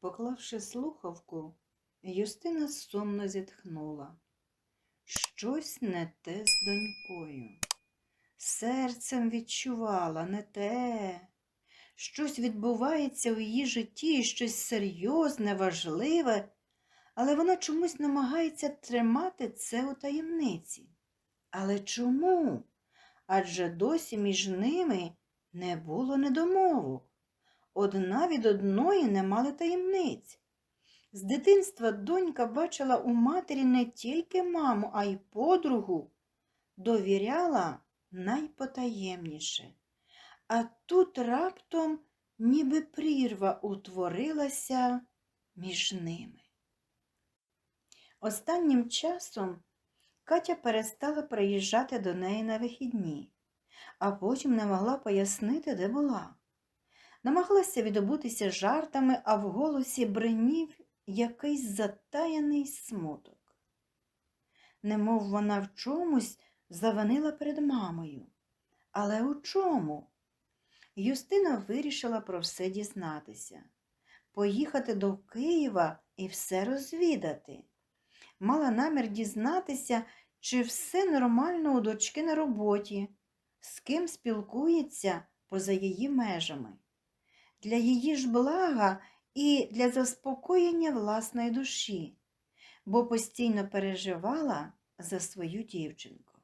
Поклавши слухавку, Юстина сумно зітхнула. Щось не те з донькою. Серцем відчувала не те. Щось відбувається у її житті, щось серйозне, важливе, але вона чомусь намагається тримати це у таємниці. Але чому? Адже досі між ними не було недомовок. Одна від одної не мали таємниць. З дитинства донька бачила у матері не тільки маму, а й подругу, довіряла найпотаємніше. А тут раптом ніби прірва утворилася між ними. Останнім часом Катя перестала приїжджати до неї на вихідні, а потім не могла пояснити, де була. Намагалася відобутися жартами, а в голосі бринів якийсь затаяний смуток. Немов вона в чомусь завинила перед мамою. Але у чому? Юстина вирішила про все дізнатися, поїхати до Києва і все розвідати. Мала намір дізнатися, чи все нормально у дочки на роботі, з ким спілкується поза її межами. Для її ж блага і для заспокоєння власної душі, бо постійно переживала за свою дівчинку.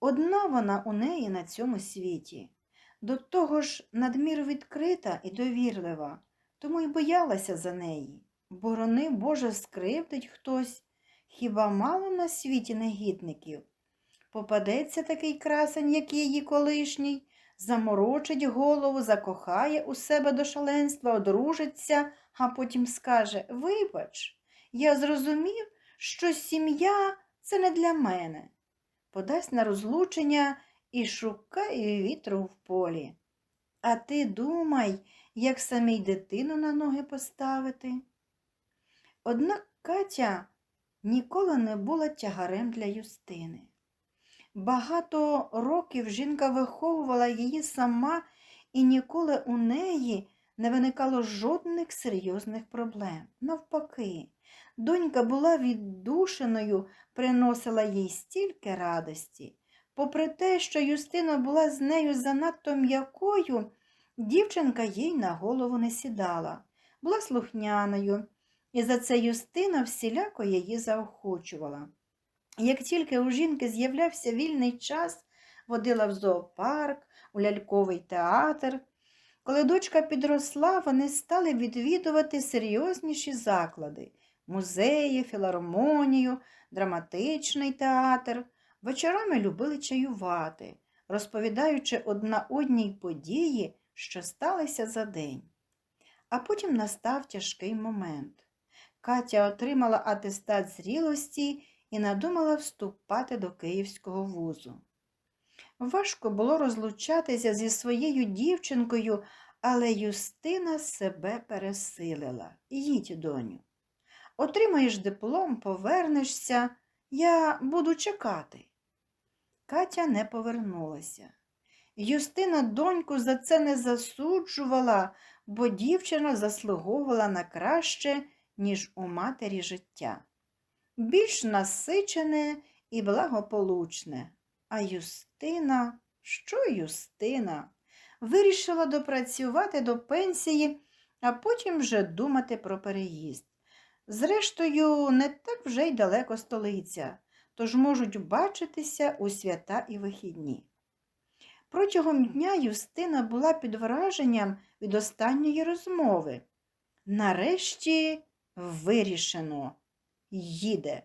Одна вона у неї на цьому світі, до того ж надмір відкрита і довірлива, тому й боялася за неї. Борони Боже скривдить хтось, хіба мало на світі негідників? Попадеться такий красень, як її колишній, заморочить голову, закохає у себе до шаленства, одружиться, а потім скаже Вибач, я зрозумів, що сім'я це не для мене. Подасть на розлучення і шукає вітру в полі. А ти думай, як самій дитину на ноги поставити. Однак Катя ніколи не була тягарем для Юстини. Багато років жінка виховувала її сама, і ніколи у неї не виникало жодних серйозних проблем. Навпаки, донька була віддушеною, приносила їй стільки радості. Попри те, що Юстина була з нею занадто м'якою, дівчинка їй на голову не сідала, була слухняною, і за це Юстина всіляко її заохочувала. Як тільки у жінки з'являвся вільний час, водила в зоопарк, у ляльковий театр. Коли дочка підросла, вони стали відвідувати серйозніші заклади музеї, філармонію, драматичний театр. Вечорами любили чаювати, розповідаючи одна одній події, що сталися за день. А потім настав тяжкий момент. Катя отримала атестат зрілості і надумала вступати до Київського вузу. Важко було розлучатися зі своєю дівчинкою, але Юстина себе пересилила. Їдь, доню. Отримаєш диплом, повернешся, я буду чекати. Катя не повернулася. Юстина доньку за це не засуджувала, бо дівчина заслуговувала на краще, ніж у матері життя. Більш насичене і благополучне. А Юстина, що Юстина? Вирішила допрацювати до пенсії, а потім вже думати про переїзд. Зрештою, не так вже й далеко столиця, тож можуть бачитися у свята і вихідні. Протягом дня Юстина була під враженням від останньої розмови. Нарешті вирішено їде.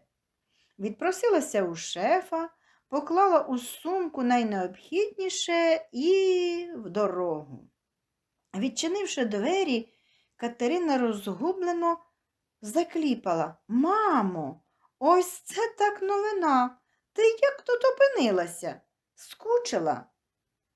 Відпросилася у шефа, поклала у сумку найнеобхідніше і в дорогу. Відчинивши двері, Катерина розгублено закліпала Мамо, ось це так новина. Ти як тут опинилася? Скучила?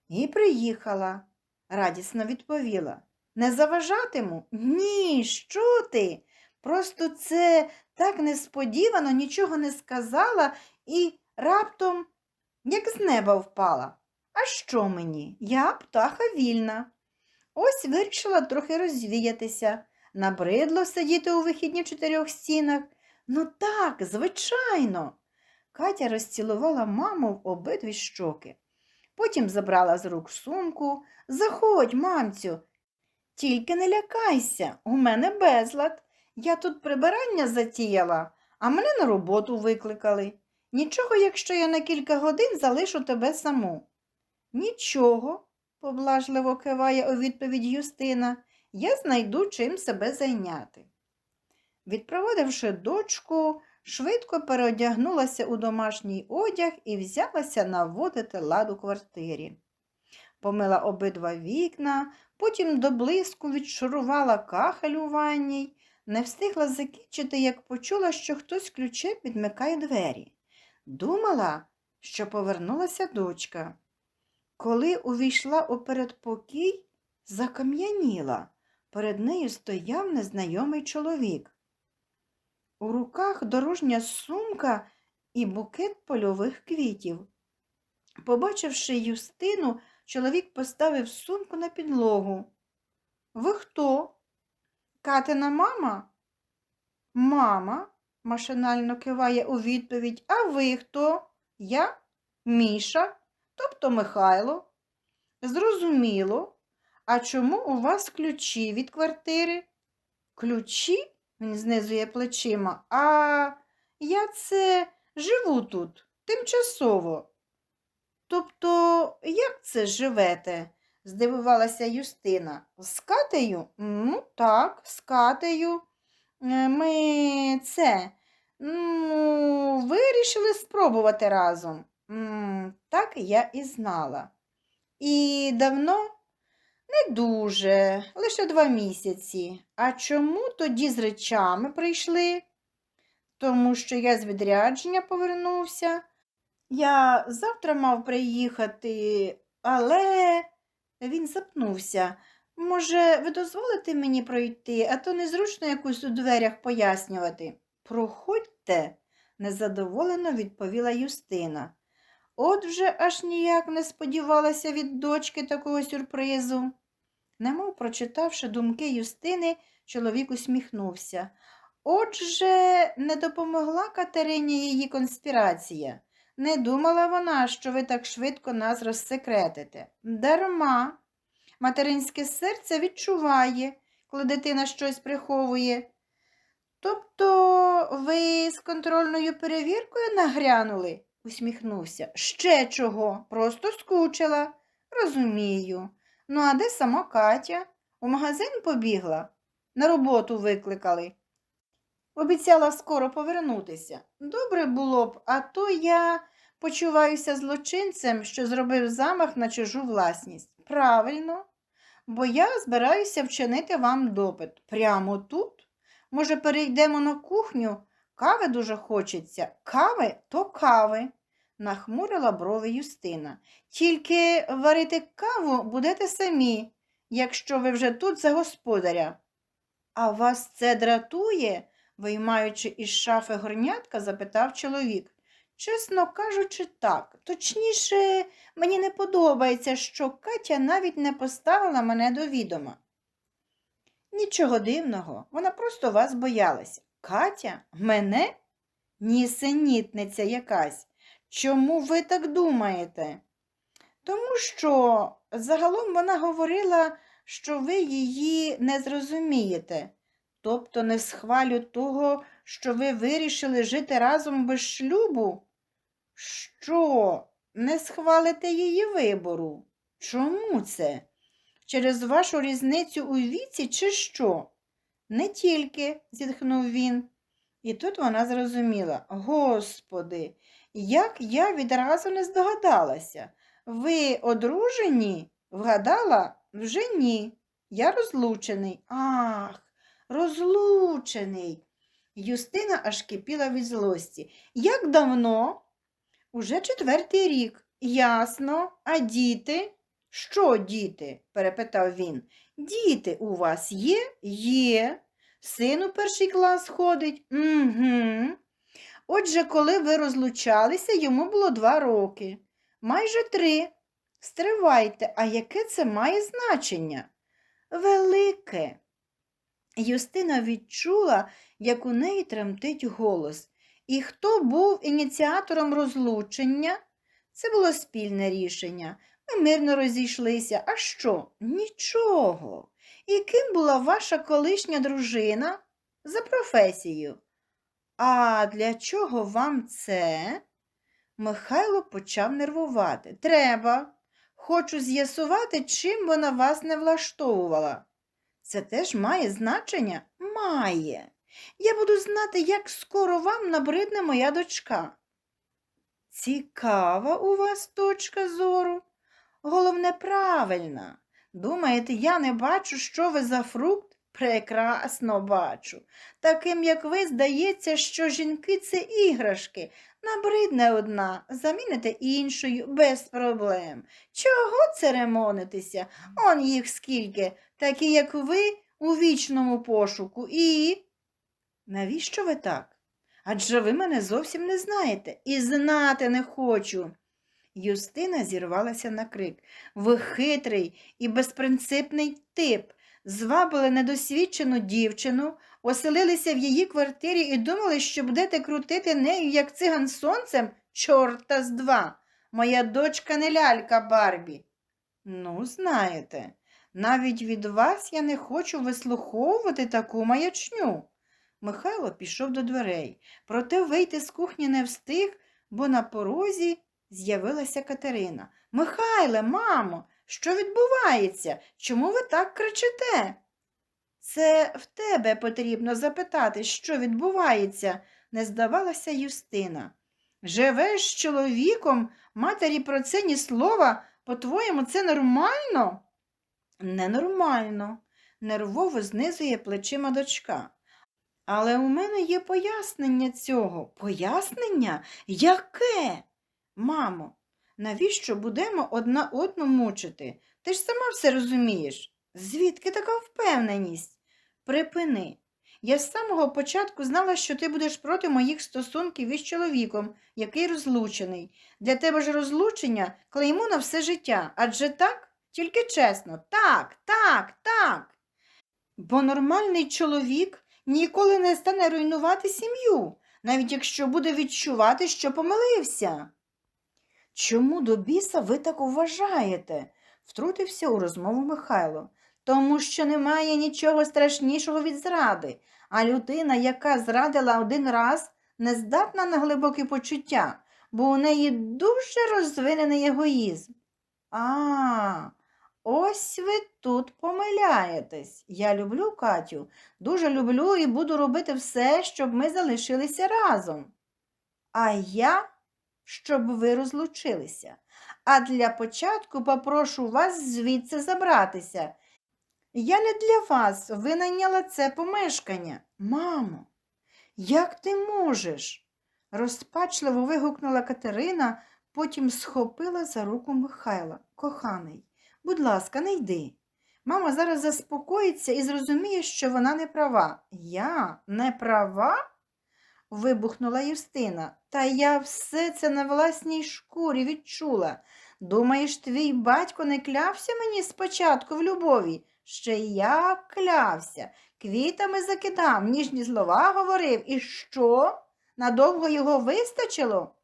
І приїхала, радісно відповіла. Не заважатиму? Ні, що ти? Просто це так несподівано нічого не сказала і раптом, як з неба впала. А що мені? Я птаха вільна. Ось вирішила трохи розвіятися, Набридло сидіти у вихідні чотирьох стінах? Ну так, звичайно. Катя розцілувала маму в обидві щоки. Потім забрала з рук сумку. Заходь, мамцю. Тільки не лякайся, у мене безлад. Я тут прибирання затіяла, а мене на роботу викликали. Нічого, якщо я на кілька годин залишу тебе саму. Нічого, поблажливо киває у відповідь Юстина, я знайду чим себе зайняти. Відпроводивши дочку, швидко переодягнулася у домашній одяг і взялася наводити лад у квартирі. Помила обидва вікна, потім до блиску відшурувала кахель у ванній, не встигла закінчити, як почула, що хтось ключем підмикає двері. Думала, що повернулася дочка. Коли увійшла у передпокій, закам'яніла. Перед нею стояв незнайомий чоловік. У руках дорожня сумка і букет польових квітів. Побачивши Юстину, чоловік поставив сумку на підлогу. Ви хто? Катина мама? Мама, машинально киває у відповідь. А ви хто? Я? Міша, тобто Михайло. Зрозуміло. А чому у вас ключі від квартири? Ключі? Він знизує плечима. А я це живу тут, тимчасово. Тобто, як це живете? Здивувалася Юстина. З Катею? Ну, так, з Катею. Е, Ми це ну, вирішили спробувати разом. Так я і знала. І давно? Не дуже, лише два місяці. А чому тоді з речами прийшли? Тому що я з відрядження повернувся. Я завтра мав приїхати, але він запнувся. Може, ви дозволите мені пройти, а то незручно якусь у дверях пояснювати. Проходьте, незадоволено відповіла Юстина. От вже аж ніяк не сподівалася від дочки такого сюрпризу. Немов прочитавши думки Юстини, чоловік усміхнувся. Отже, не допомогла Катерині її конспірація. Не думала вона, що ви так швидко нас розсекретите. Дарма. Материнське серце відчуває, коли дитина щось приховує. Тобто ви з контрольною перевіркою нагрянули? усміхнувся. Ще чого? Просто скучила. Розумію. Ну, а де сама Катя? У магазин побігла? На роботу викликали. Обіцяла скоро повернутися. Добре було б, а то я почуваюся злочинцем, що зробив замах на чужу власність. Правильно, бо я збираюся вчинити вам допит. Прямо тут. Може, перейдемо на кухню? Кави дуже хочеться. Кави то кави, нахмурила брови Юстина. Тільки варити каву будете самі, якщо ви вже тут за господаря. А вас це дратує? Виймаючи із шафи горнятка, запитав чоловік. Чесно кажучи, так. Точніше, мені не подобається, що Катя навіть не поставила мене до відома. Нічого дивного, вона просто вас боялася. Катя? Мене? Нісенітниця якась. Чому ви так думаєте? Тому що загалом вона говорила, що ви її не зрозумієте, тобто не схвалю того, що ви вирішили жити разом без шлюбу. Що, не схвалите її вибору? Чому це? Через вашу різницю у віці, чи що? Не тільки, зітхнув він. І тут вона зрозуміла Господи, як я відразу не здогадалася. Ви одружені? Вгадала? Вже ні. Я розлучений. Ах, розлучений. Юстина аж кипіла від злості. Як давно? Уже четвертий рік. Ясно. А діти? Що діти? перепитав він. Діти у вас є? Є. Син у перший клас ходить? Угу. Отже, коли ви розлучалися, йому було два роки. Майже три. Стривайте, а яке це має значення? Велике. Юстина відчула, як у неї тремтить голос. І хто був ініціатором розлучення? Це було спільне рішення. Ми мирно розійшлися. А що? Нічого. І ким була ваша колишня дружина? За професією. А для чого вам це? Михайло почав нервувати. Треба. Хочу з'ясувати, чим вона вас не влаштовувала. Це теж має значення? Має. Я буду знати, як скоро вам набридне моя дочка. Цікава у вас точка зору. Головне, правильна. Думаєте, я не бачу, що ви за фрукт? Прекрасно бачу. Таким, як ви, здається, що жінки це іграшки. Набридне одна, заміните іншою без проблем. Чого церемонитися? Он їх скільки, такі, як ви, у вічному пошуку. І. Навіщо ви так? Адже ви мене зовсім не знаєте і знати не хочу. Юстина зірвалася на крик. Ви хитрий і безпринципний тип. Звабили недосвідчену дівчину, оселилися в її квартирі і думали, що будете крутити нею, як циган сонцем, чорта з два. Моя дочка не лялька Барбі. Ну, знаєте, навіть від вас я не хочу вислуховувати таку маячню. Михайло пішов до дверей, проте вийти з кухні не встиг, бо на порозі з'явилася Катерина. Михайле, мамо, що відбувається? Чому ви так кричите? Це в тебе потрібно запитати, що відбувається, не здавалася Юстина. Живеш з чоловіком, матері про це ні слова, по-твоєму, це нормально? Ненормально, нервово знизує плечима дочка. Але у мене є пояснення цього. Пояснення? Яке? Мамо, навіщо будемо одна одну мучити? Ти ж сама все розумієш. Звідки така впевненість? Припини. Я з самого початку знала, що ти будеш проти моїх стосунків із чоловіком, який розлучений. Для тебе ж розлучення клеймо на все життя. Адже так? Тільки чесно, так, так, так. Бо нормальний чоловік ніколи не стане руйнувати сім'ю, навіть якщо буде відчувати, що помилився. Чому до біса ви так вважаєте? втрутився у розмову Михайло. Тому що немає нічого страшнішого від зради, а людина, яка зрадила один раз, не здатна на глибокі почуття, бо у неї дуже розвинений егоїзм. А, ось ви тут помиляєтесь. Я люблю Катю, дуже люблю і буду робити все, щоб ми залишилися разом. А я, щоб ви розлучилися. А для початку попрошу вас звідси забратися. Я не для вас винайняла це помешкання. Мамо, як ти можеш? розпачливо вигукнула Катерина, потім схопила за руку Михайла. Коханий, будь ласка, не йди. Мама зараз заспокоїться і зрозуміє, що вона не права. Я не права? вибухнула Юстина. Та я все це на власній шкурі відчула. Думаєш, твій батько не клявся мені спочатку в любові? Ще як клявся, квітами закидав, ніжні слова говорив. І що? Надовго його вистачило?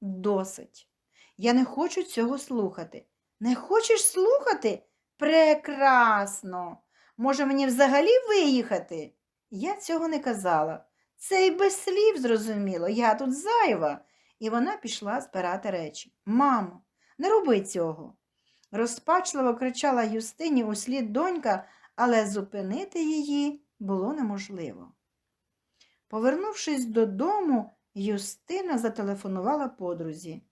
Досить. Я не хочу цього слухати. Не хочеш слухати? Прекрасно. Може, мені взагалі виїхати? Я цього не казала. Це й без слів зрозуміло, я тут зайва. І вона пішла збирати речі. Мамо, не роби цього. Розпачливо кричала Юстині услід донька, але зупинити її було неможливо. Повернувшись додому, Юстина зателефонувала подрузі.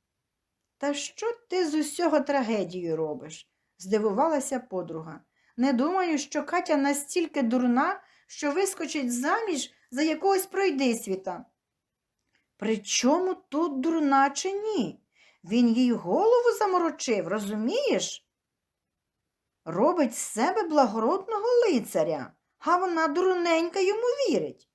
Та що ти з усього трагедію робиш? здивувалася подруга. Не думаю, що Катя настільки дурна, що вискочить заміж за якогось пройдисвіта. При чому тут дурна чи ні? Він їй голову заморочив, розумієш? Робить з себе благородного лицаря, а вона дурненька йому вірить.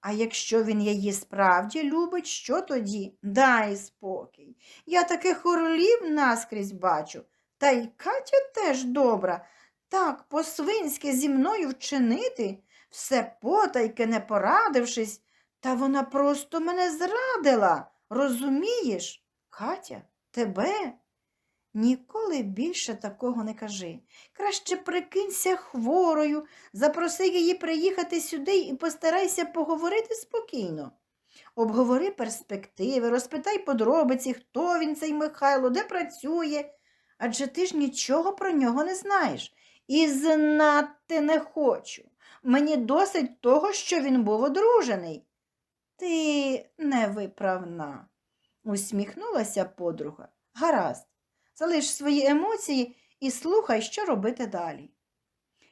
А якщо він її справді любить, що тоді? Дай спокій. Я таких орлів наскрізь бачу. Та й Катя теж добра. Так по-свинськи зі мною вчинити. Все потайки, не порадившись, та вона просто мене зрадила. Розумієш? Катя, тебе? Ніколи більше такого не кажи. Краще прикинься хворою, запроси її приїхати сюди і постарайся поговорити спокійно. Обговори перспективи, розпитай подробиці, хто він, цей Михайло, де працює. Адже ти ж нічого про нього не знаєш. І знати не хочу. Мені досить того, що він був одружений. Ти невиправна, усміхнулася подруга. Гаразд, залиш свої емоції і слухай, що робити далі.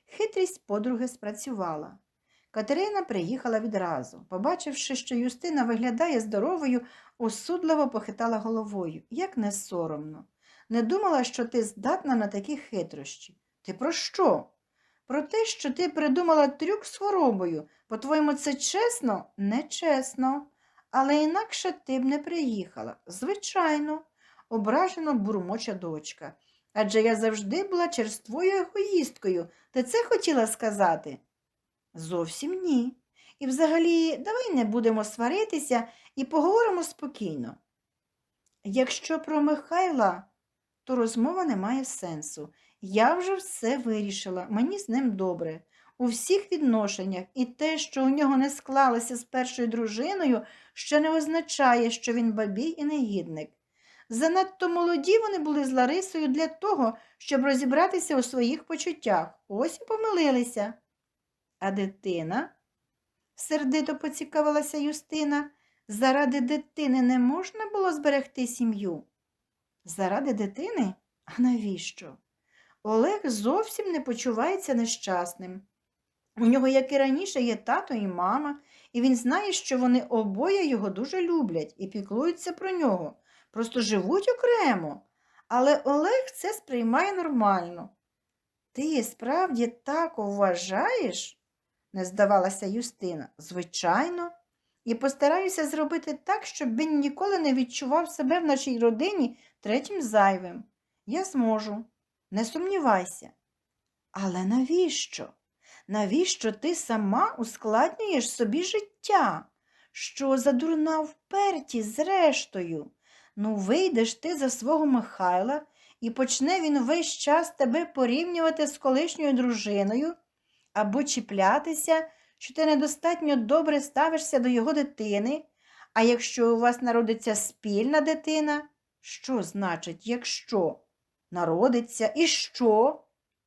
Хитрість подруги спрацювала. Катерина приїхала відразу. Побачивши, що Юстина виглядає здоровою, осудливо похитала головою. Як не соромно. Не думала, що ти здатна на такі хитрощі. Ти про що? Про те, що ти придумала трюк з хворобою. По-твоєму, це чесно? Нечесно. Але інакше ти б не приїхала. Звичайно, ображено бурмоча дочка. Адже я завжди була черствою егоїсткою. Ти це хотіла сказати? Зовсім ні. І взагалі, давай не будемо сваритися і поговоримо спокійно. Якщо про Михайла, то розмова не має сенсу. Я вже все вирішила, мені з ним добре. У всіх відношеннях і те, що у нього не склалося з першою дружиною, ще не означає, що він бабій і негідник. Занадто молоді вони були з Ларисою для того, щоб розібратися у своїх почуттях. Ось і помилилися. А дитина? сердито поцікавилася Юстина. Заради дитини не можна було зберегти сім'ю. Заради дитини? А навіщо? Олег зовсім не почувається нещасним. У нього, як і раніше, є тато і мама, і він знає, що вони обоє його дуже люблять і піклуються про нього, просто живуть окремо. Але Олег це сприймає нормально. Ти справді так вважаєш? не здавалася Юстина. Звичайно, і постараюся зробити так, щоб він ніколи не відчував себе в нашій родині третім зайвим. Я зможу, не сумнівайся. Але навіщо? Навіщо ти сама ускладнюєш собі життя? Що за дурна вперті, зрештою? Ну, вийдеш ти за свого Михайла, і почне він весь час тебе порівнювати з колишньою дружиною або чіплятися, що ти недостатньо добре ставишся до його дитини, а якщо у вас народиться спільна дитина, що значить, якщо народиться і що?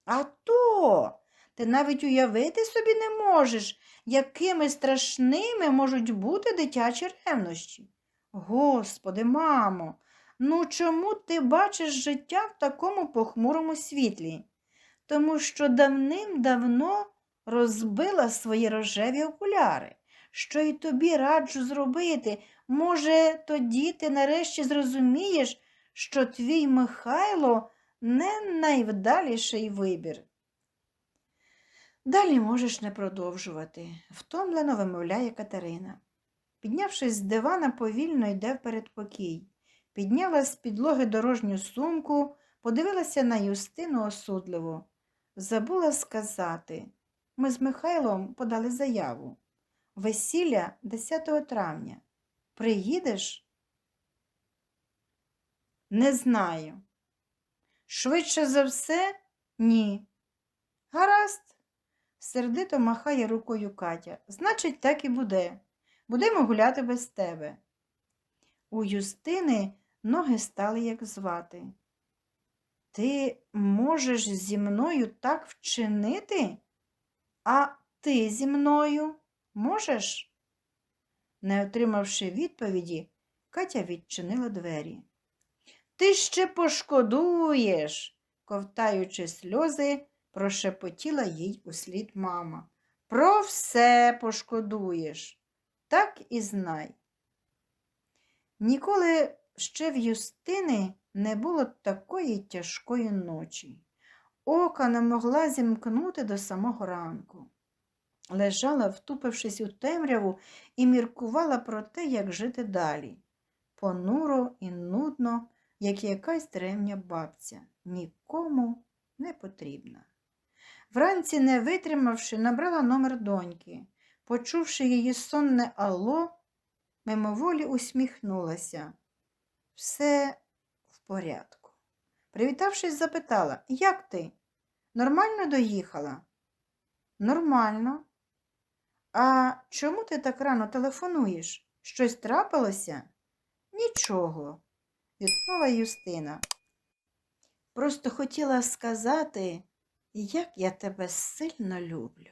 А то ти навіть уявити собі не можеш, якими страшними можуть бути дитячі ревнощі. Господи, мамо, ну чому ти бачиш життя в такому похмурому світлі? Тому що давним-давно розбила свої рожеві окуляри. Що й тобі раджу зробити? Може, тоді ти нарешті зрозумієш, що твій Михайло не найвдаліший вибір. Далі можеш не продовжувати, втомлено вимовляє Катерина. Піднявшись з дивана, повільно йде в передпокій. Підняла з підлоги дорожню сумку, подивилася на Юстину осудливо. Забула сказати. Ми з Михайлом подали заяву. Весілля 10 травня. Приїдеш? Не знаю. Швидше за все, ні. Гаразд, сердито махає рукою Катя. Значить, так і буде. Будемо гуляти без тебе. У Юстини ноги стали як звати. Ти можеш зі мною так вчинити? А ти зі мною можеш? Не отримавши відповіді, Катя відчинила двері. Ти ще пошкодуєш, ковтаючи сльози, прошепотіла їй услід мама. Про все пошкодуєш, так і знай. Ніколи ще в Юстини не було такої тяжкої ночі. Ока не могла зімкнути до самого ранку. Лежала, втупившись у темряву, і міркувала про те, як жити далі. Понуро і нудно, як якась древня бабця, нікому не потрібна. Вранці, не витримавши, набрала номер доньки. Почувши її сонне алло, мимоволі усміхнулася. Все в порядку. Привітавшись, запитала, як ти? Нормально доїхала? Нормально. А чому ти так рано телефонуєш? Щось трапилося? Нічого, відмова Юстина. Просто хотіла сказати, як я тебе сильно люблю.